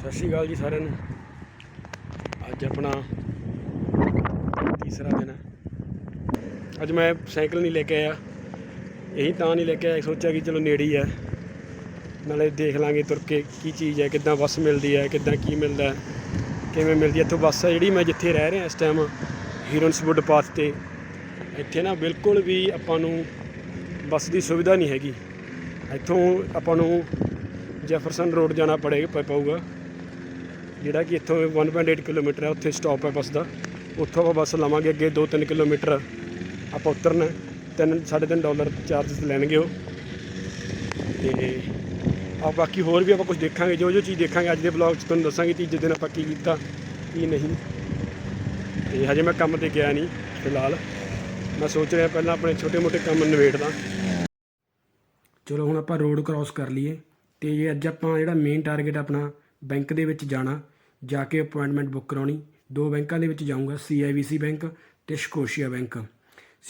ਸਤਿ ਸ਼੍ਰੀ ਅਕਾਲ ਜੀ ਸਾਰਿਆਂ ਨੂੰ। ਅੱਜ ਆਪਣਾ ਤੀਸਰਾ ਦਿਨ ਹੈ। ਅੱਜ ਮੈਂ ਸਾਈਕਲ ਨਹੀਂ ਲੈ ਕੇ ਆਇਆ। ਇਹੀ ਤਾਂ ਨਹੀਂ ਲੈ ਕੇ ਆਇਆ, ਸੋਚਿਆ ਕਿ ਚਲੋ ਨੇੜੇ ਹੀ ਹੈ। ਨਾਲੇ ਦੇਖ ਲਾਂਗੇ ਤੁਰ ਕੇ ਕੀ ਚੀਜ਼ ਹੈ, ਕਿੱਦਾਂ ਬੱਸ ਮਿਲਦੀ ਹੈ, ਕਿੱਦਾਂ ਕੀ ਮਿਲਦਾ ਹੈ, ਕਿਵੇਂ ਮਿਲਦੀ ਹੈ। ਇੱਥੋਂ ਬੱਸ ਹੈ ਜਿਹੜੀ ਮੈਂ ਜਿੱਥੇ ਰਹਿ ਰਿਹਾ ਇਸ ਟਾਈਮ ਹੀਰੋਨਸਵੁੱਡ ਪਾਥ ਤੇ। ਇੱਥੇ ਨਾ ਬਿਲਕੁਲ ਵੀ ਆਪਾਂ ਨੂੰ ਬੱਸ ਦੀ ਸੁਵਿਧਾ ਨਹੀਂ ਹੈਗੀ। ਇੱਥੋਂ ਆਪਾਂ ਨੂੰ ਜੈਫਰਸਨ ਰੋਡ ਜਾਣਾ ਪੜੇਗਾ ਪ- ਪਊਗਾ। ਜਿਹੜਾ ਕਿ ਇੱਥੋਂ 1.8 ਕਿਲੋਮੀਟਰ ਹੈ, ਉੱਥੇ ਸਟਾਪ ਹੈ ਬੱਸ ਦਾ। ਉੱਥੋਂ ਆਪਾਂ ਬੱਸ ਲਾਵਾਂਗੇ ਅੱਗੇ 2-3 ਕਿਲੋਮੀਟਰ। ਆਪਾਂ ਉਤਰਨਾ ਹੈ। ਤਿੰਨ, ਸਾਢੇ ਤਿੰਨ ਡਾਲਰ ਚਾਰजेस ਲੈਣਗੇ ਉਹ। ਤੇ ਆ ਬਾਕੀ ਹੋਰ ਵੀ ਆਪਾਂ ਕੁਝ ਦੇਖਾਂਗੇ, ਜੋ ਜੋ ਚੀਜ਼ ਦੇਖਾਂਗੇ, ਅੱਜ ਦੇ ਵਲੌਗ 'ਚ ਤੁਹਾਨੂੰ ਦੱਸਾਂਗੇ ਤੀਜੇ ਦਿਨ ਆਪਾਂ ਕੀ ਕੀਤਾ, ਕੀ ਨਹੀਂ। ਤੇ ਹਜੇ ਮੈਂ ਕੰਮ ਤੇ ਗਿਆ ਨਹੀਂ, ਫਿਲਹਾਲ। ਮੈਂ ਸੋਚ ਰਿਹਾ ਪਹਿਲਾਂ ਆਪਣੇ ਛੋਟੇ-ਮੋਟੇ ਕੰਮ ਨਿਬੇੜਦਾ। ਚਲੋ ਹੁਣ ਆਪਾਂ ਰੋਡ ਕ੍ਰਾਸ ਕਰ ਲਈਏ। ਤੇ ਅੱਜ ਆਪਾਂ ਜਿਹੜਾ ਮੇਨ ਟਾਰਗੇਟ ਆਪਣਾ ਬੈਂਕ ਦੇ ਵਿੱਚ ਜਾਣਾ, ਜਾ ਕੇ ਅਪਾਇੰਟਮੈਂਟ ਬੁੱਕ ਕਰਾਉਣੀ, ਦੋ ਬੈਂਕਾਂ ਦੇ ਵਿੱਚ ਜਾਊਂਗਾ CIBC ਬੈਂਕ ਤੇ ਸਕੋਸ਼ੀਆ ਬੈਂਕ।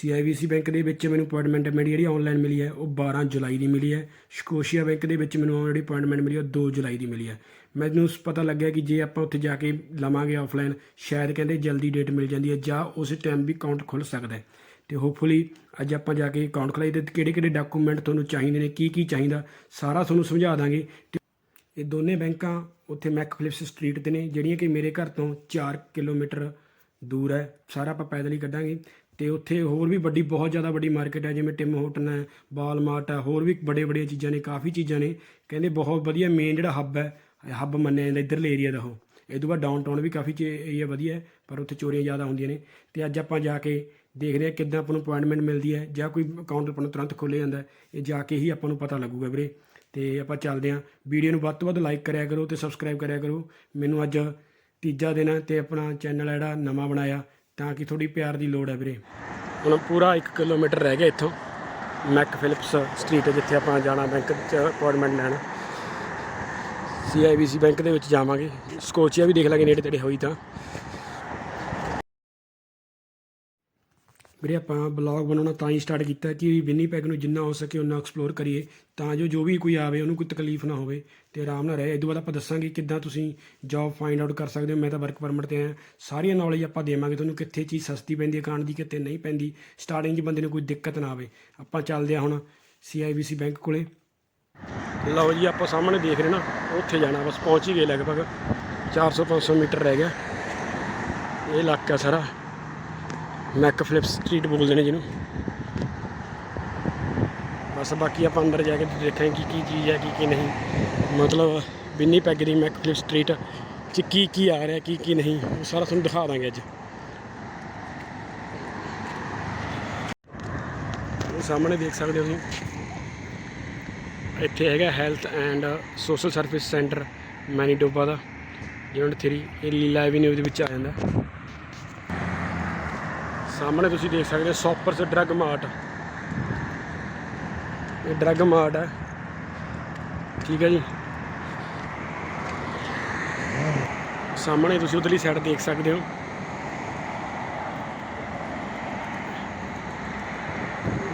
CIBC ਬੈਂਕ ਦੇ ਵਿੱਚ ਮੈਨੂੰ ਅਪਾਇੰਟਮੈਂਟ ਮੇਰੀ ਜਿਹੜੀ ਆਨਲਾਈਨ ਮਿਲੀ ਹੈ, ਉਹ 12 ਜੁਲਾਈ ਦੀ ਮਿਲੀ ਹੈ। ਸਕੋਸ਼ੀਆ ਬੈਂਕ ਦੇ ਵਿੱਚ ਮੈਨੂੰ ਜਿਹੜੀ ਅਪਾਇੰਟਮੈਂਟ ਮਿਲੀ ਹੈ, ਉਹ 2 ਜੁਲਾਈ ਦੀ ਮਿਲੀ ਹੈ। ਮੈਨੂੰ ਪਤਾ ਲੱਗਿਆ ਕਿ ਜੇ ਆਪਾਂ ਉੱਥੇ ਜਾ ਕੇ ਲਵਾਂਗੇ ਆਫਲਾਈਨ ਸ਼ਾਇਦ ਕਹਿੰਦੇ ਜਲਦੀ ਡੇਟ ਮਿਲ ਜਾਂਦੀ ਹੈ, ਜਾਂ ਉਸ ਟਾਈਮ ਵੀ ਅਕਾਊਂਟ ਖੁੱਲ ਸਕਦਾ ਹੈ। ਤੇ ਹੋਪਫੁਲੀ ਅੱਜ ਆਪਾਂ ਜਾ ਕੇ ਅਕਾਊਂਟ ਖੁਲਾਈ ਤੇ ਕਿਹੜੇ ਕਿਹੜੇ ਡਾਕੂਮੈਂਟ ਤੁਹਾਨੂੰ ਚਾਹੀਦੇ ਨੇ ਕੀ ਕੀ ਚਾਹੀਦਾ, ਸਾਰਾ ਤੁਹਾਨੂੰ ਸਮਝਾ ਦਾਂਗੇ। ਤੇ ਇਹ ਦੋਨੇ ਬੈਂਕਾਂ ਉੱਥੇ ਮੈਕਫਲਿਪਸ ਸਟਰੀਟ ਤੇ ਨੇ, ਜਿਹੜੀਆਂ ਕਿ ਮੇਰੇ ਘਰ ਤੋਂ 4 ਕਿਲੋਮੀਟਰ ਦੂਰ ਹੈ। ਸਾਰਾ ਆਪਾਂ ਪੈਦਲ ਹੀ ਕੱਢਾਂਗੇ। ਤੇ ਉੱਥੇ ਹੋਰ ਵੀ ਵੱਡੀ, ਬਹੁਤ ਜ਼ਿਆਦਾ ਵੱਡੀ ਮਾਰਕੀਟ ਹੈ, ਜਿਵੇਂ ਟਿਮ ਹੋਟਨ ਹੈ, ਵਾਲਮਾਰਟ ਹੈ, ਹੋਰ ਵੀ ਬੜੇ ਬੜੀਆਂ ਚੀਜ਼ਾਂ ਨੇ, ਕਾਫੀ ਚੀਜ਼ਾਂ ਨੇ। ਕਹਿੰਦੇ ਬਹੁਤ ਵਧੀਆ ਮੇਨ ਜਿਹੜਾ ਹੱਬ ਹੈ ਹੱਬ ਮੰਨਿਆ ਜਾਂਦਾ ਇੱਧਰਲੇ ਏਰੀਆ ਦਾ ਉਹ। ਇਹ ਤੋਂ ਬਾਅਦ ਡਾਊਨਟਾਊਨ ਵੀ ਕਾਫੀ ਏਰੀਆ ਵਧੀਆ ਹੈ, ਪਰ ਉੱਥੇ ਚੋਰੀਆਂ ਜ਼ਿਆਦਾ ਹੁੰਦੀਆਂ ਨੇ। ਤੇ ਅੱਜ ਆਪਾਂ ਜਾ ਕੇ ਦੇਖਦੇ ਹਾਂ ਕਿੱਦਾਂ ਆਪਾਂ ਨੂੰ ਅਪਾਇੰਟਮੈਂਟ ਮਿਲਦੀ ਹੈ ਜਾਂ ਕੋਈ ਅਕਾਊਂਟ ਆਪਾਂ ਨੂੰ ਤੁਰੰਤ ਖੋਲ੍ਹਿਆ ਜਾਂਦਾ ਇਹ ਜਾ ਕੇ ਹੀ ਆਪਾਂ ਨੂੰ ਪਤਾ ਲੱਗੂਗਾ ਵੀਰੇ। ਤੇ ਆਪਾਂ ਚੱਲਦੇ ਹਾਂ। ਵੀਡੀਓ ਨੂੰ ਵੱਧ ਤੋਂ ਵੱਧ ਲਾਈਕ ਕਰਿਆ ਕਰੋ ਤੇ ਸਬਸਕ੍ਰਾਈਬ ਕਰਿਆ ਕਰੋ। ਮੈਨੂੰ ਅੱਜ ਤੀਜਾ ਦਿਨ ਹੈ ਤੇ ਆਪਣਾ ਚੈਨਲ ਜਿਹੜਾ ਨਵਾਂ ਬਣਾਇਆ ਤਾਂ ਕਿ ਥੋੜੀ ਪਿਆਰ ਦੀ ਲੋੜ ਹੈ ਵੀਰੇ। ਹੁਣ ਪੂਰਾ 1 ਕਿਲੋਮੀਟਰ ਰਹਿ ਗਿਆ ਇੱਥੋਂ। ਮੈਕ ਫਿਲਿਪਸ ਸਟਰੀਟ ਜਿੱਥੇ ਆਪਾਂ ਜਾਣਾ ਬੈਂਕ 'ਚ ਅਪਾਇੰਟਮੈਂਟ ਲੈਣ। CIBC ਬੈਂਕ ਦੇ ਵਿੱਚ ਜਾਵਾਂਗੇ। ਸਕੋਚੀਆ ਵੀ ਦੇਖ ਲਾਂਗੇ ਨੇੜੇ ਤੇੜੇ ਹੋਈ ਤਾਂ। ਵੀਰੇ ਆਪਾਂ ਬਲੌਗ ਬਣਾਉਣਾ ਤਾਂ ਹੀ ਸਟਾਰਟ ਕੀਤਾ ਕਿ ਵਿਨੀਪੈਗ ਨੂੰ ਜਿੰਨਾ ਹੋ ਸਕੇ ਉਨਾ ਐਕਸਪਲੋਰ ਕਰੀਏ, ਤਾਂ ਜੋ ਜੋ ਵੀ ਕੋਈ ਆਵੇ ਉਹਨੂੰ ਕੋਈ ਤਕਲੀਫ ਨਾ ਹੋਵੇ ਤੇ ਆਰਾਮ ਨਾਲ ਰਹੇ। ਇਹ ਤੋਂ ਬਾਅਦ ਆਪਾਂ ਦੱਸਾਂਗੇ ਕਿੱਦਾਂ ਤੁਸੀਂ ਜੌਬ ਫਾਈਂਡ ਆਊਟ ਕਰ ਸਕਦੇ ਹੋ। ਮੈਂ ਤਾਂ ਵਰਕ ਪਰਮਿਟ ਤੇ ਆਇਆ ਸਾਰੀਆਂ ਨੌਲੇਜ ਆਪਾਂ ਦੇਵਾਂਗੇ ਤੁਹਾਨੂੰ ਕਿੱਥੇ ਚੀਜ਼ ਸਸਤੀ ਪੈਂਦੀ ਹੈ ਖਾਣ ਦੀ ਕਿੱਥੇ ਨਹੀਂ ਪੈਂਦੀ। ਸਟਾਰਟਿੰਗ 'ਚ ਬੰਦੇ ਨੂੰ ਕੋਈ ਦਿੱਕਤ ਨਾ ਆਵੇ। ਆਪਾਂ ਚੱਲਦੇ ਹਾਂ ਹੁਣ CIBC ਬੈਂਕ ਕੋਲੇ। ਲਓ ਜੀ, ਆਪਾਂ ਸਾਹਮਣੇ ਦੇਖ ਰਹੇ ਨਾ, ਉੱਥੇ ਜਾਣਾ, ਬਸ ਪਹੁੰਚ ਹੀ ਗਏ ਲਗਭਗ। 400 500 ਮੀਟਰ ਰਹਿ ਗਿਆ। ਇਹ ਇਲਾਕਾ ਸਾਰਾ। ਮੈਕ ਫਲਿਪ ਸਟਰੀਟ ਬੋਲਦੇ ਨੇ ਜਿਹਨੂੰ। ਬਸ ਬਾਕੀ ਆਪਾਂ ਅੰਦਰ ਜਾ ਕੇ ਦੇਖਾਂਗੇ ਕੀ ਕੀ ਚੀਜ਼ ਹੈ, ਕੀ ਕੀ ਨਹੀਂ। ਮਤਲਬ ਬਿੰਨੀ ਪੈਗ ਦੀ ਮੈਕ ਫਲਿਪ ਸਟਰੀਟ ਚ ਕੀ ਕੀ ਆ ਰਿਹਾ, ਕੀ ਕੀ ਨਹੀਂ, ਉਹ ਸਾਰਾ ਤੁਹਾਨੂੰ ਦਿਖਾ ਦਾਂਗੇ ਅੱਜ। ਉਹ ਸਾਹਮਣੇ ਦੇਖ ਸਕਦੇ ਹੋ ਤੁਸੀਂ। ਇੱਥੇ ਹੈਗਾ health and social service centre Manitoba the. Unit 3 ਇਹ ਲੀਲਾ ਐਵੀਨਿਊ ਦੇ ਵਿੱਚ ਆ ਜਾਂਦਾ। ਸਾਹਮਣੇ ਤੁਸੀਂ ਦੇਖ ਸਕਦੇ ਹੋ ਸੌਪਰਸ ਡਰੱਗ ਮਾਰਟ ਇਹ ਡਰੱਗ ਮਾਰਟ ਹੈ। ਠੀਕ ਹੈ ਜੀ। ਸਾਹਮਣੇ ਤੁਸੀਂ ਉਧਰਲੀ ਸਾਈਡ ਦੇਖ ਸਕਦੇ ਹੋ।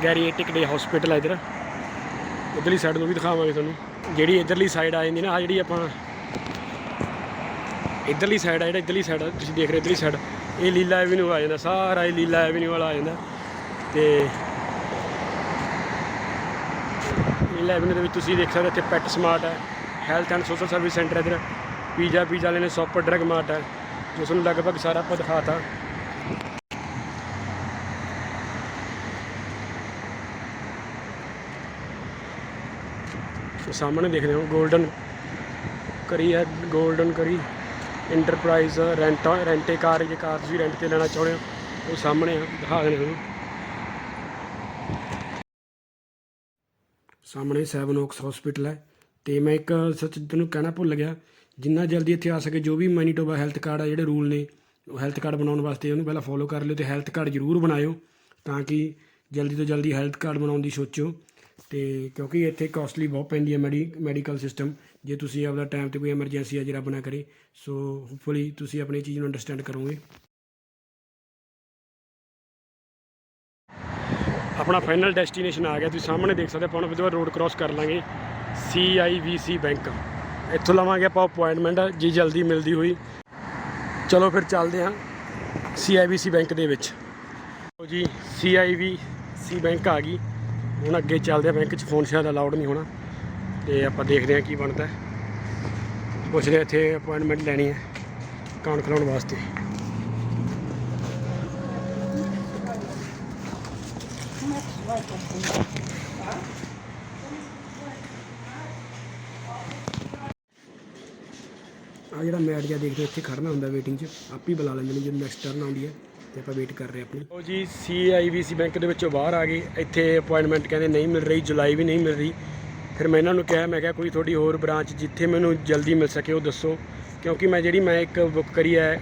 ਗੈਰੀਏਟਿਕ ਡੇ ਹਸਪੀਟਲ ਹੈ ਇਧਰ। ਉਧਰਲੀ ਸਾਈਡ ਨੂੰ ਵੀ ਦਿਖਾਵਾਂਗੇ ਤੁਹਾਨੂੰ। ਜਿਹੜੀ ਇਧਰਲੀ ਸਾਈਡ ਆ ਜਾਂਦੀ ਨਾ ਆ ਜਿਹੜੀ ਆਪਾਂ ਇਧਰਲੀ ਸਾਈਡ ਆ, ਜਿਹੜਾ ਇਧਰਲੀ ਸਾਈਡ ਤੁਸੀਂ ਦੇਖ ਰਹੇ ਇਧਰਲੀ ਸਾਈਡ ਇਹ ਲੀਲਾ ਐਵੀਨਿਊ ਆ ਜਾਂਦਾ, ਸਾਰਾ ਇਹ ਲੀਲਾ ਐਵੀਨਿਊ ਵਾਲਾ ਆ ਜਾਂਦਾ। ਤੇ ਲੀਲਾ ਐਵੀਨਿਊ ਦੇ ਵਿੱਚ ਤੁਸੀਂ ਦੇਖ ਸਕਦੇ ਹੋ ਇੱਥੇ ਪੈਟ ਸਮਾਰਟ ਹੈ health and social service centre ਇਧਰ। ਪੀਜ਼ਾ ਪੀਜ਼ਾ ਵਾਲੇ ਨੇ ਸੌਪਰ ਡਰਗ ਮਾਰਟ ਹੈ, ਜੋ ਤੁਹਾਨੂੰ ਲਗਭਗ ਸਾਰਾ ਆਪਾਂ ਦਿਖਾਤਾ ਤੇ ਸਾਹਮਣੇ ਦੇਖਦੇ ਹੋ 골ਡਨ ਕਰੀ ਹੈ 골ਡਨ ਕਰੀ। ਇੰਟਰਪ੍ਰਾਈਜ਼ ਰੈਂਟ ਰੈਂਟੇ ਕਾਰ, ਜੇ ਕਾਰ ਤੁਸੀਂ ਰੈਂਟ ਤੇ ਲੈਣਾ ਚਾਹੁੰਦੇ ਹੋ, ਉਹ ਸਾਹਮਣੇ ਆ, ਦਿਖਾ ਦੇਣੇ ਤੁਹਾਨੂੰ। ਸਾਹਮਣੇ ਸੈਵਨ ਓਕਸ ਹਸਪੀਟਲ ਹੈ। ਤੇ ਮੈਂ ਇੱਕ ਸੱਚ ਤੁਹਾਨੂੰ ਕਹਿਣਾ ਭੁੱਲ ਗਿਆ, ਜਿੰਨਾ ਜਲਦੀ ਇੱਥੇ ਆ ਸਕੇ, ਜੋ ਵੀ ਮੈਨੀਟੋਬਾ ਹੈਲਥ ਕਾਰਡ ਆ, ਜਿਹੜੇ ਰੂਲ ਨੇ, ਉਹ ਹੈਲਥ ਕਾਰਡ ਬਣਾਉਣ ਵਾਸਤੇ ਉਹਨੂੰ ਪਹਿਲਾਂ ਫੋਲੋ ਕਰ ਲਿਓ ਤੇ ਹੈਲਥ ਕਾਰਡ ਜ਼ਰੂਰ ਬਣਾਇਓ, ਤਾਂ ਕਿ ਜਲਦੀ ਤੋਂ ਜਲਦੀ ਹੈਲਥ ਕਾਰਡ ਬਣਾਉਣ ਦੀ ਸੋਚੋ। ਅਤੇ ਕਿਉਂਕਿ ਇੱਥੇ ਕੋਸਟਲੀ ਬਹੁਤ ਪੈਂਦੀ ਹੈ ਮੈਡੀ ਮੈਡੀਕਲ ਸਿਸਟਮ ਜੇ ਤੁਸੀਂ ਆਪਦਾ ਟਾਈਮ ਤੇ ਕੋਈ ਐਮਰਜੈਂਸੀ ਆ ਜੇ ਰੱਬ ਨਾ ਕਰੇ ਸੋ ਹੋਪਫੁਲੀ ਤੁਸੀਂ ਆਪਣੀ ਚੀਜ਼ ਨੂੰ ਅੰਡਰਸਟੈਂਡ ਕਰੋਗੇ। ਆਪਣਾ ਫਾਈਨਲ ਡੈਸਟੀਨੇਸ਼ਨ ਆ ਗਿਆ। ਤੁਸੀਂ ਸਾਹਮਣੇ ਦੇਖ ਸਕਦੇ ਹੋ, ਆਪਾਂ ਹੁਣ ਵਿਦਵਾ ਰੋਡ ਕ੍ਰਾਸ ਕਰ ਲਾਂਗੇ। CIBC ਬੈਂਕ ਇੱਥੋਂ ਲਵਾਂਗੇ ਆਪਾਂ ਅਪਾਇੰਟਮੈਂਟ ਜੀ ਜਲਦੀ ਮਿਲਦੀ ਹੋਈ। ਚਲੋ ਫਿਰ ਚੱਲਦੇ ਹਾਂ CIBC ਬੈਂਕ ਦੇ ਵਿੱਚ। ਲਓ ਜੀ CIBC ਬੈਂਕ ਆ ਗਈ। ਹੁਣ ਅੱਗੇ ਚੱਲਦੇ ਆ ਬੈਂਕ 'ਚ, ਫੋਨ ਸ਼ਾਇਦ ਅਲਾਉਡ ਨਹੀਂ ਹੋਣਾ। ਤੇ ਆਪਾਂ ਦੇਖਦੇ ਹਾਂ ਕੀ ਬਣਦਾ ਪੁੱਛਦੇ ਹਾਂ ਇੱਥੇ ਅਪਾਇੰਟਮੈਂਟ ਲੈਣੀ ਹੈ ਅਕਾਊਂਟ ਖੁਲਾਉਣ ਵਾਸਤੇ। ਆ ਜਿਹੜਾ ਮੈਟ ਜਿਹਾ ਦੇਖਦੇ ਇੱਥੇ ਖੜਨਾ ਹੁੰਦਾ ਵੇਟਿੰਗ 'ਚ, ਆਪ ਹੀ ਬੁਲਾ ਲੈਂਦੇ ਨੇ, ਜਦੋਂ ਨੈਕਸਟ ਟਰਨ ਆਉਂਦੀ ਹੈ। ਤੇ ਆਪਾਂ ਵੇਟ ਕਰ ਰਹੇ ਆਪਣੀ। ਉਹ ਜੀ CIBC ਬੈਂਕ ਦੇ ਵਿੱਚੋਂ ਬਾਹਰ ਆ ਗਏ। ਇੱਥੇ ਅਪਾਇੰਟਮੈਂਟ ਕਹਿੰਦੇ ਨਹੀਂ ਮਿਲ ਰਹੀ ਜੁਲਾਈ ਵੀ ਨਹੀਂ ਮਿਲ ਰਹੀ। ਫਿਰ ਮੈਂ ਇਹਨਾਂ ਨੂੰ ਕਿਹਾ ਮੈਂ ਕਿਹਾ ਕੋਈ ਤੁਹਾਡੀ ਹੋਰ ਬ੍ਰਾਂਚ ਜਿੱਥੇ ਮੈਨੂੰ ਜਲਦੀ ਮਿਲ ਸਕੇ ਉਹ ਦੱਸੋ। ਕਿਉਂਕਿ ਮੈਂ ਜਿਹੜੀ ਮੈਂ ਇੱਕ ਬੁੱਕ ਕਰੀ ਹੈ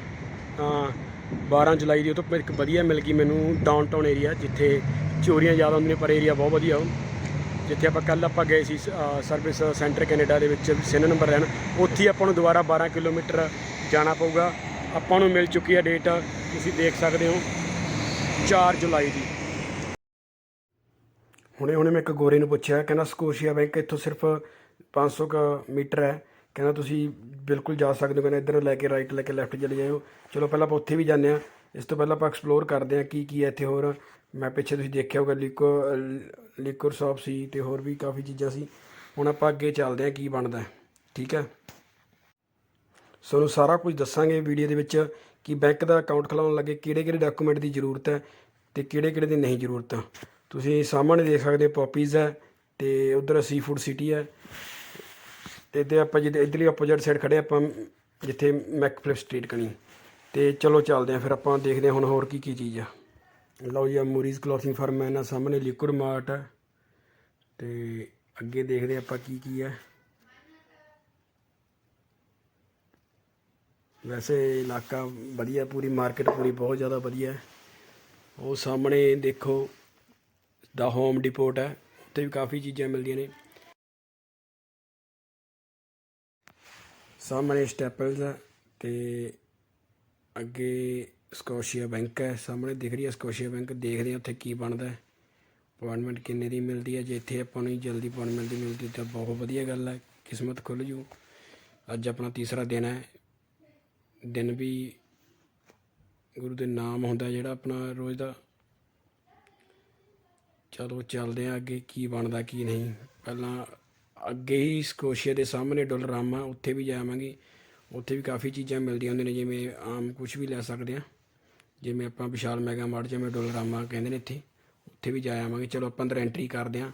ਅ, 12 ਜੁਲਾਈ ਦੀ ਉਹ ਤੋਂ ਇੱਕ ਵਧੀਆ ਮਿਲ ਗਈ ਮੈਨੂੰ ਡਾਊਨਟਾਊਨ ਏਰੀਆ ਜਿੱਥੇ ਚੋਰੀਆਂ ਜ਼ਿਆਦਾ ਹੁੰਦੀਆਂ ਪਰ ਏਰੀਆ ਬਹੁਤ ਵਧੀਆ ਉਹ। ਜਿੱਥੇ ਆਪਾਂ ਕੱਲ ਆਪਾਂ ਗਏ ਸੀ ਸਰਵਿਸ ਸੈਂਟਰ ਕੈਨੇਡਾ ਦੇ ਵਿੱਚ ਸਿਨ ਨੰਬਰ ਲੈਣ ਉੱਥੇ ਹੀ ਆਪਾਂ ਨੂੰ ਦੁਬਾਰਾ 12 ਕਿਲੋਮੀਟਰ ਜਾਣਾ ਪਊਗਾ। ਆਪਾਂ ਨੂੰ ਮਿਲ ਚੁੱਕੀ ਹੈ ਡੇਟ, ਤੁਸੀਂ ਦੇਖ ਸਕਦੇ ਹੋ 4 ਜੁਲਾਈ ਦੀ। ਹੁਣੇ ਹੁਣੇ ਮੈਂ ਇੱਕ ਗੋਰੇ ਨੂੰ ਪੁੱਛਿਆ, ਕਹਿੰਦਾ ਸਕੋਸ਼ੀਆ ਬੈਂਕ ਇੱਥੋਂ ਸਿਰਫ 500 ਕ ਮੀਟਰ ਹੈ। ਕਹਿੰਦਾ ਤੁਸੀਂ ਬਿਲਕੁਲ ਜਾ ਸਕਦੇ ਹੋ, ਕਹਿੰਦਾ ਇੱਧਰ ਲੈ ਕੇ ਰਾਈਟ ਲੈ ਕੇ ਲੈਫਟ ਚਲੇ ਜਾਇਓ। ਚਲੋ ਪਹਿਲਾਂ ਆਪਾਂ ਉੱਥੇ ਵੀ ਜਾਂਦੇ ਹਾਂ। ਇਸ ਤੋਂ ਪਹਿਲਾਂ ਆਪਾਂ ਐਕਸਪਲੋਰ ਕਰਦੇ ਹਾਂ ਕੀ ਕੀ ਹੈ ਇੱਥੇ ਹੋਰ। ਮੈਂ ਪਿੱਛੇ ਤੁਸੀਂ ਦੇਖਿਆ ਹੋਗਾ ਲਿਕੋ ਲਿਕੁਰ ਸ਼ਾਪ ਸੀ ਤੇ ਹੋਰ ਵੀ ਕਾਫੀ ਚੀਜ਼ਾਂ ਸੀ। ਹੁਣ ਆਪਾਂ ਅੱਗੇ ਚੱਲਦੇ ਹਾਂ ਕੀ ਬਣਦਾ ਠੀਕ ਹੈ? ਤੁਹਾਨੂੰ ਸਾਰਾ ਕੁਝ ਦੱਸਾਂਗੇ ਵੀਡੀਓ ਦੇ ਵਿੱਚ ਕਿ ਬੈਂਕ ਦਾ ਅਕਾਊਂਟ ਖੁਲਾਉਣ ਲੱਗੇ ਕਿਹੜੇ ਕਿਹੜੇ ਡਾਕੂਮੈਂਟ ਦੀ ਜ਼ਰੂਰਤ ਹੈ ਤੇ ਕਿਹੜੇ ਕਿਹੜੇ ਦੀ ਨਹੀਂ ਜ਼ਰੂਰਤ। ਤੁਸੀਂ ਸਾਹਮਣੇ ਦੇਖ ਸਕਦੇ ਹੋ ਪੌਪੀਜ਼ ਹੈ ਤੇ ਉਧਰ ਸੀ ਫੂਡ ਸਿਟੀ ਹੈ। ਤੇ ਤੇ ਆਪਾਂ ਜਿੱਦ, ਇਧਰਲੀ ਆਪੋਜ਼ਿਟ ਸਾਈਡ ਖੜੇ ਆਪਾਂ, ਜਿੱਥੇ ਮੈਕਫਲਿਪ ਸਟਰੀਟ ਕਣੀ। ਤੇ ਚਲੋ ਚੱਲਦੇ ਹਾਂ, ਫਿਰ ਆਪਾਂ ਦੇਖਦੇ ਹਾਂ ਹੁਣ ਹੋਰ ਕੀ ਕੀ ਚੀਜ਼ ਆ। ਲਓ ਜੀ ਆ ਮੂਰੀਜ਼ ਕਲੋਥਿੰਗ ਫਰਮ ਹੈ ਨਾ ਸਾਹਮਣੇ ਲਿਕੁਇਡ ਮਾਰਟ ਹੈ। ਤੇ ਅੱਗੇ ਦੇਖਦੇ ਹਾਂ ਆਪਾਂ ਕੀ ਕੀ ਹੈ। ਵੈਸੇ ਇਲਾਕਾ ਵਧੀਆ, ਪੂਰੀ ਮਾਰਕੀਟ ਪੂਰੀ ਬਹੁਤ ਜ਼ਿਆਦਾ ਵਧੀਆ ਹੈ। ਉਹ ਸਾਹਮਣੇ ਦੇਖੋ ਦਾ ਹੋਮ ਡਿਪੋਟ ਹੈ, ਉੱਥੇ ਵੀ ਕਾਫੀ ਚੀਜ਼ਾਂ ਮਿਲਦੀਆਂ ਨੇ। ਸਾਹਮਣੇ ਸਟੈਪਲਸ ਹੈ ਤੇ ਅੱਗੇ ਸਕੋਸ਼ੀਆ ਬੈਂਕ ਹੈ, ਸਾਹਮਣੇ ਦਿਖ ਰਹੀ ਹੈ ਸਕੋਸ਼ੀਆ ਬੈਂਕ ਦੇਖਦੇ ਹਾਂ ਉੱਥੇ ਕੀ ਬਣਦਾ ਹੈ। ਅਪਾਇੰਟਮੈਂਟ ਕਿੰਨੇ ਦੀ ਮਿਲਦੀ ਹੈ, ਜੇ ਇੱਥੇ ਆਪਾਂ ਨੂੰ ਜਲਦੀ ਅਪਾਇੰਟਮੈਂਟ ਦੀ ਮਿਲਦੀ ਤਾਂ ਬਹੁਤ ਵਧੀਆ ਗੱਲ ਹੈ, ਕਿਸਮਤ ਖੁੱਲ ਜੂ। ਅੱਜ ਆਪਣਾ ਤੀਸਰਾ ਦਿਨ ਹੈ ਦਿਨ ਵੀ ਗੁਰੂ ਦੇ ਨਾਮ ਹੁੰਦਾ ਜਿਹੜਾ ਆਪਣਾ ਰੋਜ਼ ਦਾ। ਚਲੋ ਚੱਲਦੇ ਆ ਅੱਗੇ ਕੀ ਬਣਦਾ ਕੀ ਨਹੀਂ। ਪਹਿਲਾਂ ਅੱਗੇ ਹੀ ਸਕੋਸ਼ੀਆ ਦੇ ਸਾਹਮਣੇ ਡੋਲਰਾਮਾ, ਉੱਥੇ ਵੀ ਜਾਵਾਂਗੇ। ਉੱਥੇ ਵੀ ਕਾਫੀ ਚੀਜ਼ਾਂ ਮਿਲਦੀਆਂ ਹੁੰਦੀਆਂ ਨੇ, ਜਿਵੇਂ ਆਮ ਕੁਝ ਵੀ ਲੈ ਸਕਦੇ ਆ। ਜਿਵੇਂ ਆਪਾਂ ਵਿਸ਼ਾਲ ਮੈਗਾ ਮਾਰਟ ਜਿਵੇਂ ਡੋਲਰਾਮਾ ਕਹਿੰਦੇ ਨੇ ਇੱਥੇ, ਉੱਥੇ ਵੀ ਜਾ ਆਵਾਂਗੇ। ਚਲੋ ਆਪਾਂ ਅੰਦਰ ਐਂਟਰੀ ਕਰਦੇ ਆ,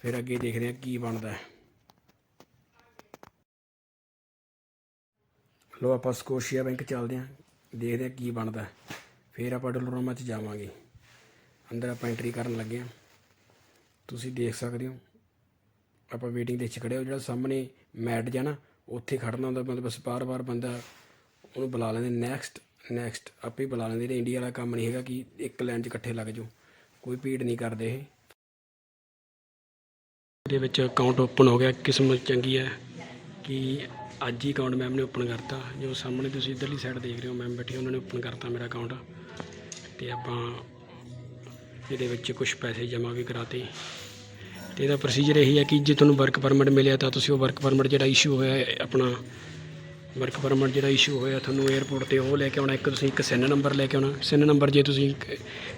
ਫਿਰ ਅੱਗੇ ਦੇਖਦੇ ਆ ਕੀ ਬਣਦਾ। ਹੈ ਲੋ ਆਪਾਂ ਸਕੋਸ਼ੀਆ ਬੈਂਕ ਚੱਲਦੇ ਆ ਦੇਖਦੇ ਆ ਕੀ ਬਣਦਾ। ਫਿਰ ਆਪਾਂ ਡੋਲਰਾਮਾ 'ਚ ਜਾਵਾਂਗੇ। ਅੰਦਰ ਆਪਾਂ ਐਂਟਰੀ ਕਰਨ ਲੱਗੇ ਆ ਤੁਸੀਂ ਦੇਖ ਸਕਦੇ ਹੋ। ਆਪਾਂ ਵੇਟਿੰਗ ਦੇ ਵਿੱਚ ਖੜੇ ਹੋ। ਜਿਹੜਾ ਸਾਹਮਣੇ ਮੈਟ ਜਾਂ ਨਾ, ਉੱਥੇ ਖੜਨਾ ਹੁੰਦਾ। ਮਤਲਬ ਬਸ ਬਾਰ-ਬਾਰ ਬੰਦਾ ਉਹਨੂੰ ਬੁਲਾ ਲੈਂਦੇ ਨੈਕਸਟ ਨੈਕਸਟ ਆਪੇ ਹੀ ਬੁਲਾ ਲੈਂਦੇ ਨੇ। ਇੰਡੀਆ ਵਾਲਾ ਕੰਮ ਨਹੀਂ ਹੈਗਾ ਕਿ ਇੱਕ ਲਾਈਨ 'ਚ ਇਕੱਠੇ ਲੱਗ ਜਾਓ। ਕੋਈ ਭੀੜ ਨਹੀਂ ਕਰਦੇ ਇਹ। ਦੇ ਵਿੱਚ ਅਕਾਊਂਟ ਓਪਨ ਹੋ ਗਿਆ। ਕਿਸਮਤ ਚੰਗੀ ਹੈ ਕਿ ਅੱਜ ਹੀ ਅਕਾਊਂਟ ਮੈਮ ਨੇ ਓਪਨ ਕਰਤਾ। ਜੋ ਸਾਹਮਣੇ ਤੁਸੀਂ ਇਧਰਲੀ ਸਾਈਡ ਦੇਖ ਰਹੇ ਹੋ ਮੈਮ ਬੈਠੀ ਉਹਨਾਂ ਨੇ ਓਪਨ ਕਰਤਾ ਮੇਰਾ ਅਕਾਊਂਟ ਤੇ ਆਪਾਂ ਇਹਦੇ ਵਿੱਚ ਕੁਝ ਪੈਸੇ ਜਮ੍ਹਾਂ ਵੀ ਕਰਾਤੇ। ਤੇ ਇਹਦਾ ਪ੍ਰੋਸੀਜਰ ਇਹੀ ਹੈ ਕਿ ਜੇ ਤੁਹਾਨੂੰ ਵਰਕ ਪਰਮਿਟ ਮਿਲਿਆ ਤਾਂ ਤੁਸੀਂ ਉਹ ਵਰਕ ਪਰਮਿਟ ਜਿਹੜਾ ਇਸ਼ੂ ਹੋਇਆ ਆਪਣਾ ਵਰਕ ਪਰਮਿਟ ਜਿਹੜਾ ਇਸ਼ੂ ਹੋਇਆ ਤੁਹਾਨੂੰ 에ਅਰਪੋਰਟ ਤੇ ਉਹ ਲੈ ਕੇ ਆਉਣਾ, ਇੱਕ ਤੁਸੀਂ ਇੱਕ ਸਿਨ ਨੰਬਰ ਲੈ ਕੇ ਆਉਣਾ। ਸਿਨ ਨੰਬਰ ਜੇ ਤੁਸੀਂ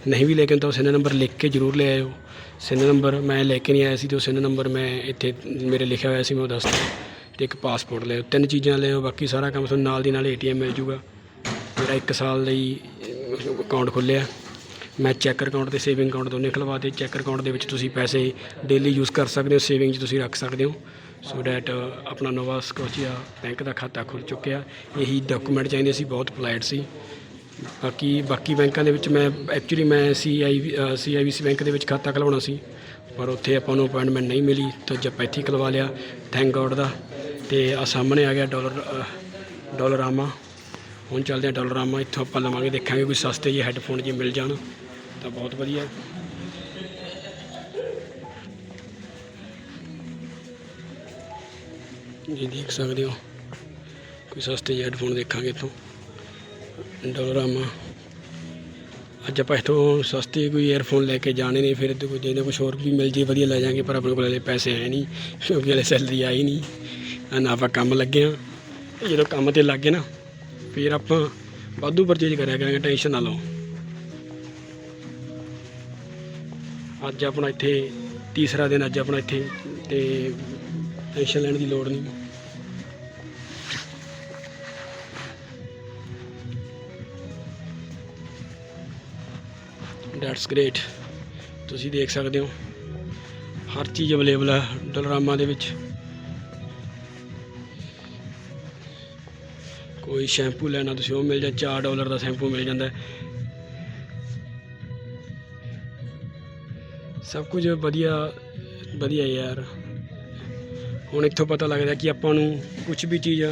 ਨਹੀਂ ਵੀ ਲੈ ਕੇ ਆਉਂਦਾ ਤਾਂ ਉਹ ਸਿਨ ਨੰਬਰ ਲਿਖ ਕੇ ਜ਼ਰੂਰ ਲੈ ਆਇਓ। ਸਿਨ ਨੰਬਰ ਮੈਂ ਲੈ ਕੇ ਨਹੀਂ ਆਇਆ ਸੀ ਤੇ ਉਹ ਸਿਨ ਨੰਬਰ ਮੈਂ ਇੱਥੇ ਮੇਰੇ ਲਿਖਿਆ ਹੋਇਆ ਸੀ, ਮੈਂ ਉਹ ਦੱਸਦਾ ਤੇ ਇੱਕ ਪਾਸਪੋਰਟ ਲਿਓ, ਤਿੰਨ ਚੀਜ਼ਾਂ ਲਿਓ, ਬਾਕੀ ਸਾਰਾ ਕੰਮ ਤੁਹਾਨੂੰ ਨਾਲ ਦੀ ਨਾਲ ਏਟੀਐਮ ਮਿਲ ਜੂਗਾ। ਮੇਰਾ 1 ਸਾਲ ਲਈ ਅਕਾਊਂਟ ਖੁੱਲਿਆ ਮੈਂ ਚੈੱਕ ਅਕਾਊਂਟ ਤੇ ਸੇਵਿੰਗ ਅਕਾਊਂਟ ਦੋਨੇ ਖਲਵਾ ਦੇ ਚੈੱਕ ਅਕਾਊਂਟ ਦੇ ਵਿੱਚ ਤੁਸੀਂ ਪੈਸੇ ਡੇਲੀ ਯੂਜ਼ ਕਰ ਸਕਦੇ ਹੋ ਸੇਵਿੰਗ 'ਚ ਤੁਸੀਂ ਰੱਖ ਸਕਦੇ ਹੋ। ਸੋ ਡੈਟ ਆਪਣਾ ਨਵਾਂ ਸਕੋਚੀਆ ਬੈਂਕ ਦਾ ਖਾਤਾ ਖੁੱਲ ਚੁੱਕਿਆ। ਇਹੀ ਡਾਕੂਮੈਂਟ ਚਾਹੀਦੇ ਸੀ, ਬਹੁਤ ਪੋਲਾਈਟ ਸੀ। ਬਾਕੀ ਬਾਕੀ ਬੈਂਕਾਂ ਦੇ ਵਿੱਚ ਮੈਂ ਐਕਚੁਅਲੀ ਮੈਂ ਸੀਆਈ ਸੀਆਈਬੀਸੀ ਬੈਂਕ ਦੇ ਵਿੱਚ ਖਾਤਾ ਖੁਲਵਾਉਣਾ ਸੀ। ਪਰ ਉੱਥੇ ਆਪਾਂ ਨੂੰ ਅਪਾਇੰਟਮੈਂਟ ਨਹੀਂ ਮਿਲੀ, ਤਾਂ ਜਦ ਇੱਥੇ ਹੀ ਖੁਲਵਾ ਲਿਆ। ਥੈਂਕ ਗੋਡ ਦਾ। ਤੇ ਆ ਸਾਹਮਣੇ ਆ ਗਿਆ ਡਾਲਰ ਡਾਲਰਾਮਾ। ਹੁਣ ਚੱਲਦੇ ਆ ਡਾਲਰਾਮਾ, ਇੱਥੋਂ ਆਪਾਂ ਲਵਾਂਗੇ, ਦੇਖਾਂਗੇ ਕੋਈ ਸਸਤੇ ਜਿਹੇ ਹੈੱਡਫੋਨ ਜੇ ਮਿਲ ਜਾਣ, ਤਾਂ ਬਹੁਤ ਵਧੀਆ। ਜੀ ਦੇਖ ਸਕਦੇ ਹੋ, ਕੋਈ ਸਸਤੇ ਜਿਹੇ ਹੈੱਡਫੋਨ ਦੇਖਾਂਗੇ ਇੱਥੋਂ। ਡੋਲਰਾਮਾ। ਅੱਜ ਆਪਾਂ ਇੱਥੋਂ ਸਸਤੇ ਕੋਈ ਏਅਰਫੋਨ ਲੈ ਕੇ ਜਾਣੇ ਨੇ, ਫਿਰ ਤੇ ਕੋਈ ਜਿਹਦੇ ਕੁਝ ਹੋਰ ਵੀ ਮਿਲ ਜੇ, ਵਧੀਆ ਲੈ ਜਾਾਂਗੇ, ਪਰ ਆਪਣੇ ਕੋਲ ਹਲੇ ਪੈਸੇ ਹੈ ਨਹੀਂ, ਕਿਉਂਕਿ ਹਲੇ ਸੈਲਰੀ ਆਈ ਨਹੀਂ। ਨਾ ਆਪਾਂ ਕੰਮ ਲੱਗੇ ਆ। ਜਦੋਂ ਕੰਮ ਤੇ ਲੱਗ ਗਏ ਨਾ, ਫਿਰ ਆਪਾਂ ਵਾਧੂ ਪਰਚੇਜ ਕਰਿਆ ਕਰਾਂਗੇ, ਟੈਨਸ਼ਨ ਨਾ ਲਓ। ਅੱਜ ਆਪਣਾ ਇੱਥੇ, ਤੀਸਰਾ ਦਿਨ ਅੱਜ ਆਪਣਾ ਇੱਥੇ, ਤੇ ਟੈਨਸ਼ਨ ਲੈਣ ਦੀ ਲੋੜ ਨਹੀਂ। ਦੈਟਸ ਗ੍ਰੇਟ ਤੁਸੀਂ ਦੇਖ ਸਕਦੇ ਹੋ, ਹਰ ਚੀਜ਼ ਅਵੇਲੇਬਲ ਹੈ ਡਲਰਾਮਾ ਦੇ ਵਿੱਚ। ਸ਼ੈਂਪੂ ਲੈਣਾ ਤੁਸੀਂ, ਉਹ ਮਿਲ ਜਾ 4 ਡਾਲਰ ਦਾ ਸ਼ੈਂਪੂ ਮਿਲ ਜਾਂਦਾ ਸਭ ਕੁਝ ਵਧੀਆ ਵਧੀਆ ਯਾਰ। ਹੁਣ ਇੱਥੋਂ ਪਤਾ ਲੱਗਦਾ ਕਿ ਆਪਾਂ ਨੂੰ ਕੁਝ ਵੀ ਚੀਜ਼,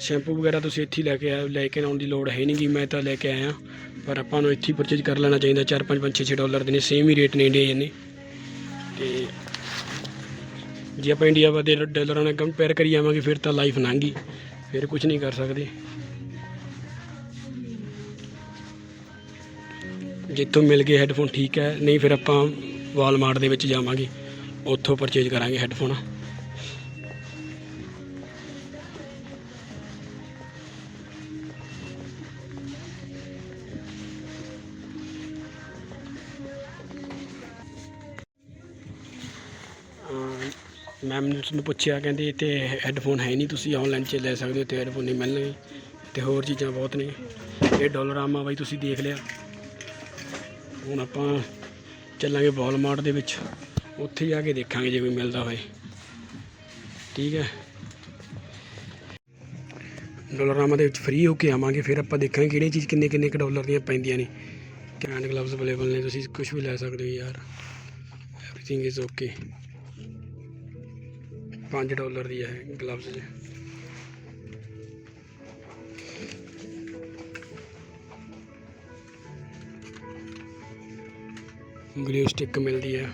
ਸ਼ੈਂਪੂ ਵਗੈਰਾ ਤੁਸੀਂ ਇੱਥੇ ਲੈ ਕੇ ਆ, ਲੈ ਕੇ ਆਉਣ ਦੀ ਲੋੜ ਹੈ ਨਹੀਂ ਗੀ, ਮੈਂ ਤਾਂ ਲੈ ਕੇ ਆਇਆ। ਪਰ ਆਪਾਂ ਨੂੰ ਇੱਥੇ ਪਰਚੇਜ ਕਰ ਲੈਣਾ ਚਾਹੀਦਾ 4 5 5 6 6 ਡਾਲਰ ਦੇ ਨੇ ਸੇਮ ਹੀ ਰੇਟ ਨੇ ਇੰਡੀਆ ਨੇ। ਤੇ ਜੇ ਆਪਾਂ ਇੰਡੀਆ ਦੇ ਡਾਲਰਾਂ ਨਾਲ ਕੰਪੇਅਰ ਕਰੀ ਜਾਵਾਂਗੇ, ਫਿਰ ਤਾਂ ਲਾਈਫ ਲੰਘੀ ਫਿਰ ਕੁਝ ਨਹੀਂ ਕਰ ਸਕਦੇ। ਜਿੱਥੋਂ ਮਿਲ ਗਏ ਹੈੱਡਫੋਨ ਠੀਕ ਹੈ, ਨਹੀਂ ਫਿਰ ਆਪਾਂ ਵਾਲਮਾਰਟ ਦੇ ਵਿੱਚ ਜਾਵਾਂਗੇ। ਉੱਥੋਂ ਪਰਚੇਜ ਕਰਾਂਗੇ ਹੈੱਡਫੋਨ ਮੈਮ ਨੇ ਤੁਹਾਨੂੰ ਪੁੱਛਿਆ, ਕਹਿੰਦੇ ਇੱਥੇ ਹੈੱਡਫੋਨ ਹੈ ਨਹੀਂ, ਤੁਸੀਂ ਆਨਲਾਈਨ 'ਚ ਲੈ ਸਕਦੇ ਹੋ ਤੇ ਹੈੱਡਫੋਨ ਨਹੀਂ ਮਿਲਣਗੇ ਤੇ ਹੋਰ ਚੀਜ਼ਾਂ ਬਹੁਤ ਨੇ। ਇਹ ਡਾਲਰ ਬਾਈ, ਤੁਸੀਂ ਦੇਖ ਲਿਆ। ਹੁਣ ਆਪਾਂ ਚੱਲਾਂਗੇ ਵਾਲਮਾਰਟ ਦੇ ਵਿੱਚ। ਉੱਥੇ ਜਾ ਕੇ ਦੇਖਾਂਗੇ ਜੇ ਕੋਈ ਮਿਲਦਾ ਹੋਏ। ਠੀਕ ਹੈ। ਡਾਲਰਾਮਾ ਦੇ ਵਿੱਚ ਫ੍ਰੀ ਹੋ ਕੇ ਆਵਾਂਗੇ, ਫਿਰ ਆਪਾਂ ਦੇਖਾਂਗੇ ਕਿਹੜੀ ਚੀਜ਼ ਕਿੰਨੇ ਕਿੰਨੇ ਕੁ ਡਾਲਰ ਦੀਆਂ ਪੈਂਦੀਆਂ ਨੇ। ਕੈਂਡ ਗਲਵਸ ਅਵੇਲੇਬਲ ਨੇ, ਤੁਸੀਂ ਕੁਝ ਵੀ ਲੈ ਸਕਦੇ ਹੋ ਯਾਰ। ਐਵਰੀਥਿੰਗ ਇਜ਼ ਓਕੇ 5 ਡਾਲਰ ਦੀ ਹੈ ਗਲਵਸ ਜੀ। ਗਲੂ ਸਟਿਕ ਮਿਲਦੀ ਹੈ।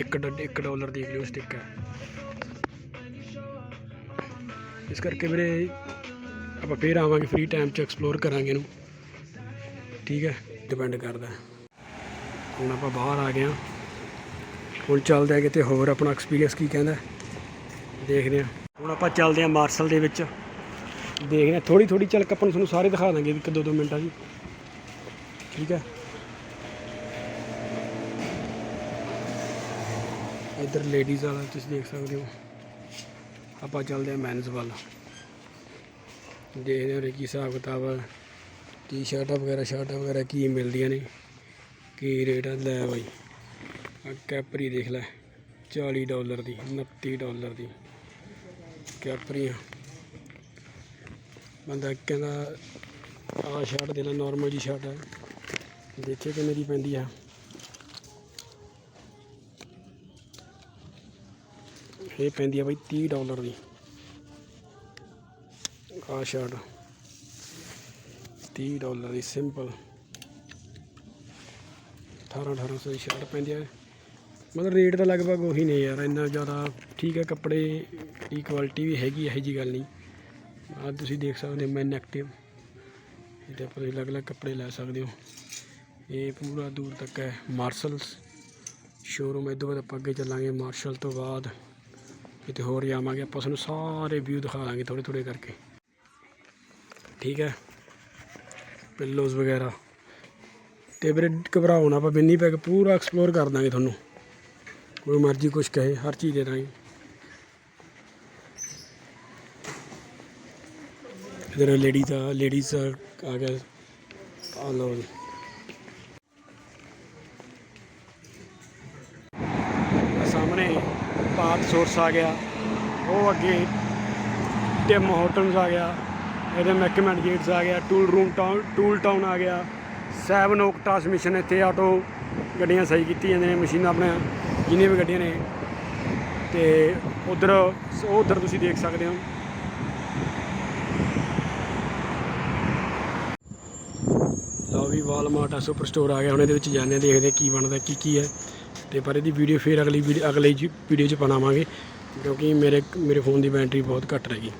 1 1 ਡਾਲਰ ਦੀ ਗਲੂ ਸਟਿਕ ਹੈ। ਇਸ ਕਰਕੇ ਵੀਰੇ ਆਪਾਂ ਫੇਰ ਆਵਾਂਗੇ ਫ੍ਰੀ ਟਾਈਮ 'ਚ ਐਕਸਪਲੋਰ ਕਰਾਂਗੇ ਇਹਨੂੰ। ਠੀਕ ਹੈ ਡਿਪੈਂਡ ਕਰਦਾ। ਹੁਣ ਆਪਾਂ ਬਾਹਰ ਆ ਗਏ ਹਾਂ। ਹੁਣ ਚੱਲਦੇ ਆ ਕਿਤੇ ਹੋਰ ਆਪਣਾ ਐਕਸਪੀਰੀਅੰਸ ਕੀ ਕਹਿੰਦਾ ਦੇਖਦੇ ਹਾਂ। ਹੁਣ ਆਪਾਂ ਚੱਲਦੇ ਹਾਂ ਮਾਰਸਲ ਦੇ ਵਿੱਚ। ਦੇਖਦੇ ਹਾਂ ਥੋੜੀ ਥੋੜੀ ਝਲਕ ਆਪਾਂ ਨੂੰ ਤੁਹਾਨੂੰ ਸਾਰੇ ਦਿਖਾ ਦਾਂਗੇ ਇੱਕ ਦੋ ਦੋ ਮਿੰਟਾਂ ਜੀ ਠੀਕ ਹੈ। ਇੱਧਰ ਲੇਡੀਜ਼ ਵਾਲਾ ਤੁਸੀਂ ਦੇਖ ਸਕਦੇ ਹੋ। ਆਪਾਂ ਚੱਲਦੇ ਹਾਂ ਮੈਨਸ ਵੱਲ। ਦੇਖਦੇ ਹਾਂ ਉਰੇ ਕੀ ਹਿਸਾਬ ਕਿਤਾਬ ਆ। ਟੀ ਸ਼ਰਟਾਂ ਵਗੈਰਾ ਸ਼ਰਟਾਂ ਵਗੈਰਾ ਕੀ ਮਿਲਦੀਆਂ ਨੇ, ਕੀ ਰੇਟ ਆ, ਲੈ ਬਾਈ। ਆ ਕੈਪਰੀ ਦੇਖ ਲੈ 40 ਡਾਲਰ ਦੀ 29 ਡਾਲਰ ਦੀ। ਕੈਪਰੀਆਂ ਬੰਦਾ ਕਹਿੰਦਾ, ਆਹ ਸ਼ਰਟ ਦੇ ਲੈ ਨਾਰਮਲ ਜੀ ਸ਼ਰਟ ਹੈ। ਦੇਖੇ ਕਿੰਨੇ ਦੀ ਪੈਂਦੀ ਆ। ਇਹ ਪੈਂਦੀ ਆ ਬਈ 30 ਡਾਲਰ ਦੀ। ਆ ਸ਼ਰਟ 30 ਡਾਲਰ ਦੀ ਸਿੰਪਲ 18 1800 ਦੀ ਸ਼ਰਟ ਪੈਂਦੀ ਆ। ਮਤਲਬ ਰੇਟ ਤਾਂ ਲਗਭਗ ਉਹੀ ਨੇ ਯਾਰ, ਇੰਨਾ ਜ਼ਿਆਦਾ ਠੀਕ ਹੈ, ਕੱਪੜੇ ਦੀ ਕੁਆਲਿਟੀ ਵੀ ਹੈਗੀ, ਇਹੋ ਜੀ ਗੱਲ ਨਹੀਂ। ਆ ਤੁਸੀਂ ਦੇਖ ਸਕਦੇ ਹੋ ਮੈਨ ਐਕਟਿਵ ਇਹਦੇ ਆਪਾਂ ਤੁਸੀਂ ਅਲੱਗ ਅਲੱਗ ਕੱਪੜੇ ਲੈ ਸਕਦੇ ਹੋ। ਇਹ ਪੂਰਾ ਦੂਰ ਤੱਕ ਹੈ ਮਾਰਸ਼ਲਸ ਸ਼ੋਰੂਮ ਇਹ ਤੋਂ ਬਾਅਦ ਆਪਾਂ ਅੱਗੇ ਚੱਲਾਂਗੇ ਮਾਰਸ਼ਲ ਤੋਂ ਬਾਅਦ ਕਿਤੇ ਹੋਰ ਜਾਵਾਂਗੇ ਆਪਾਂ ਤੁਹਾਨੂੰ ਸਾਰੇ ਵਿਊ ਦਿਖਾ ਲਾਂਗੇ ਥੋੜੇ ਥੋੜੇ ਕਰਕੇ। ਠੀਕ ਹੈ ਪਿੱਲੋਜ਼ ਵਗੈਰਾ। ਤੇ ਵੀਰੇ ਘਬਰਾਉਣਾ ਆਪਾਂ ਬਿੰਨੀ ਪੈਕ ਪੂਰਾ ਐਕਸਪਲੋਰ ਕਰ ਦਾਂਗੇ ਤੁਹਾਨੂੰ। ਕੋਈ ਮਰਜ਼ੀ ਕੁਝ ਕਹੇ, ਹਰ ਚੀਜ਼ ਦੇ ਦਾਂਗੇ ਇਧਰ ਲੇਡੀ ਦਾ ਲੇਡੀਜ਼ ਆ ਗਿਆ। ਆ ਲਓ ਜੀ। ਸਾਹਮਣੇ ਪਾਤ ਸੋਰਸ ਆ ਗਿਆ। ਉਹ ਅੱਗੇ ਟਿਮ ਹੋਟਲਸ ਆ ਗਿਆ। ਇਹਦੇ ਮੈਕਮੈਂਟ ਗੇਟਸ ਆ ਗਿਆ। Tool room town tool town ਆ ਗਿਆ। ਸੈਵਨ ਓਕ ਟਰਾਂਸਮਿਸ਼ਨ ਇੱਥੇ ਆਟੋ ਗੱਡੀਆਂ ਸਹੀ ਕੀਤੀ ਜਾਂਦੇ ਨੇ, ਮਸ਼ੀਨਾਂ ਆਪਣੇ ਜਿੰਨੀਆਂ ਵੀ ਗੱਡੀਆਂ ਨੇ ਤੇ ਉਧਰ, ਉਹ ਉਧਰ ਤੁਸੀਂ ਦੇਖ ਸਕਦੇ ਹੋ। ਲਓ ਵੀ ਵਾਲਮਾਰਟ ਆ ਸੁਪਰ ਸਟੋਰ ਆ ਗਿਆ। ਹੁਣ ਇਹਦੇ ਵਿੱਚ ਜਾਂਦੇ ਹਾਂ ਦੇਖਦੇ ਕੀ ਬਣਦਾ, ਕੀ ਕੀ ਹੈ। ਤੇ ਪਰ ਇਹਦੀ ਵੀਡੀਓ ਫੇਰ ਅਗਲੀ ਵੀਡੀਓ ਅਗਲੇ ਵੀਡੀਓ 'ਚ ਬਣਾਵਾਂਗੇ, ਕਿਉਂਕਿ ਮੇਰੇ ਮੇਰੇ ਫੋਨ ਦੀ ਬੈਟਰੀ ਬਹੁਤ ਘੱਟ ਰਹਿ ਗਈ।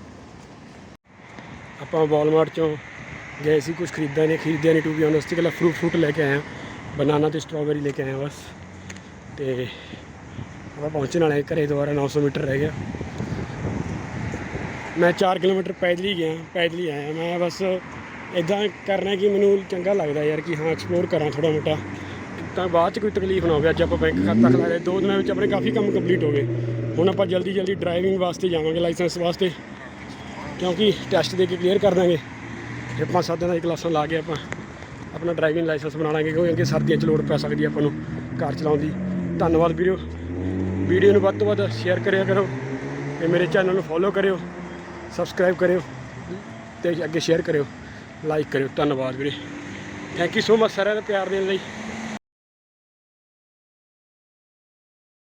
ਆਪਾਂ ਵਾਲਮਾਰਟ ਚੋਂ ਗਏ ਸੀ ਕੁਝ ਖਰੀਦਿਆ ਨਹੀਂ ਖਰੀਦਿਆ ਨਹੀਂ ਟੂ ਬੀ ਆਨੈਸਟ ਇਕੱਲਾ ਫਰੂਟ ਫਰੂਟ ਲੈ ਕੇ ਆਇਆ। ਬਨਾਨਾ ਤੇ ਸਟ੍ਰਾਬੇਰੀ ਲੈ ਕੇ ਆਇਆ, ਬਸ। ਤੇ ਆਪਾਂ ਪਹੁੰਚਣ ਵਾਲੇ ਹਾਂ ਘਰੇ ਦੁਬਾਰਾ 900 ਮੀਟਰ ਰਹਿ ਗਿਆ। ਮੈਂ 4 ਕਿਲੋਮੀਟਰ ਪੈਦਲ ਹੀ ਗਿਆ, ਪੈਦਲ ਹੀ ਆਇਆ। ਮੈਂ ਬਸ ਇਦਾਂ ਕਰਨਾ ਕਿ ਮੈਨੂੰ ਚੰਗਾ ਲੱਗਦਾ ਯਾਰ ਕਿ ਹਾਂ ਐਕਸਪਲੋਰ ਕਰਾਂ ਥੋੜਾ ਮੋਟਾ। ਤਾਂ ਬਾਅਦ ਚ ਕੋਈ ਤਕਲੀਫ ਨਾ ਹੋਵੇ, ਅੱਜ ਆਪਾਂ ਬੈਂਕ ਖਾਤਾ ਖੁਲਾ ਲਿਆ। ਦੋ ਦਿਨਾਂ ਵਿੱਚ ਆਪਣੇ ਕਾਫੀ ਕੰਮ ਕੰਪਲੀਟ ਹੋ ਗਏ। ਹੁਣ ਆਪਾਂ ਜਲਦੀ ਜਲਦੀ ਡਰਾਈਵਿੰਗ ਵਾਸਤੇ ਜਾਵਾਂਗੇ ਲਾਇਸੈਂਸ ਵਾਸਤੇ। ਕਿਉਂਕਿ ਟੈਸਟ ਦੇ ਕੇ ਕਲੀਅਰ ਕਰ ਦਾਂਗੇ। ਫਿਰ ਪੰਜ ਸੱਤ ਦਿਨਾਂ ਦੀ ਕਲਾਸਾਂ ਲਾ ਕੇ ਆਪਾਂ ਆਪਣਾ ਡਰਾਈਵਿੰਗ ਲਾਇਸੈਂਸ ਬਣਾ ਲਾਂਗੇ। ਕਿਉਂਕਿ ਅੱਗੇ ਸਰਦੀਆਂ 'ਚ ਲੋੜ ਪੈ ਸਕਦੀ ਹੈ ਆਪਾਂ ਨੂੰ ਕਾਰ ਚਲਾਉਣ ਦੀ। ਧੰਨਵਾਦ ਵੀਡੀਓ ਵੀਡੀਓ ਨੂੰ ਵੱਧ ਤੋਂ ਵੱਧ ਸ਼ੇਅਰ ਕਰਿਆ ਕਰੋ ਤੇ ਮੇਰੇ ਚੈਨਲ ਨੂੰ ਫੋਲੋ ਕਰਿਓ ਸਬਸਕ੍ਰਾਈਬ ਕਰਿਓ ਤੇ ਅੱਗੇ ਸ਼ੇਅਰ ਕਰਿਓ ਲਾਈਕ ਕਰਿਓ। ਧੰਨਵਾਦ ਵੀਰੇ। ਥੈਂਕ ਯੂ ਸੋ ਮਚ ਸਾਰਿਆਂ ਦਾ ਪਿਆਰ ਦੇਣ ਲਈ।